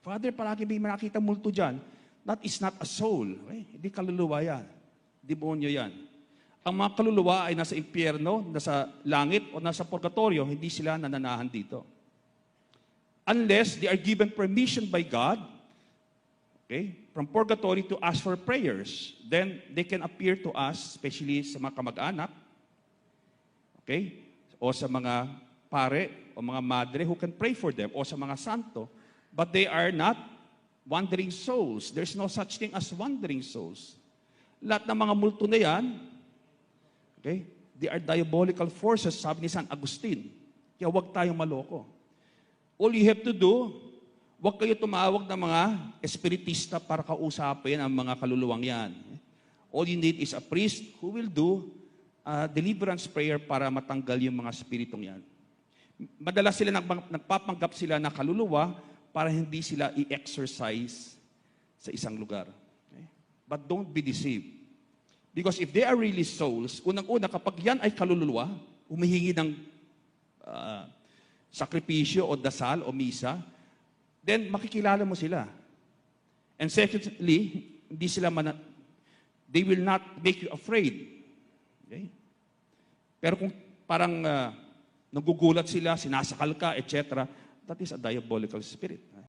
Father, palagi may nakita multo dyan. That is not a soul. Okay? Hindi kaluluwa yan. Demonyo yan. Ang mga kaluluwa ay nasa impyerno, nasa langit, o nasa purgatorio. Hindi sila nananahan dito. Unless they are given permission by God, okay, from purgatory to ask for prayers, then they can appear to us, especially sa mga kamag-anak, okay, o sa mga pare o mga madre who can pray for them, o sa mga santo, but they are not wandering souls. There's no such thing as wandering souls. Lahat ng mga multo na yan, okay, they are diabolical forces, sabi ni San Agustin. Kaya huwag tayong maloko. All you have to do, huwag kayo tumawag ng mga espiritista para kausapin ang mga kaluluwang yan. All you need is a priest who will do a deliverance prayer para matanggal yung mga spiritong yan. Madalas sila nagpapanggap sila na kaluluwa para hindi sila i-exercise sa isang lugar. Okay? But don't be deceived. Because if they are really souls, unang-una, kapag yan ay kaluluwa, humihingi ng ah, sakripisyo o dasal o misa, then makikilala mo sila. And secondly, hindi sila mana- they will not make you afraid. Okay? Pero kung parang ah, nagugulat sila, sinasakal ka, etc., that is a diabolical spirit.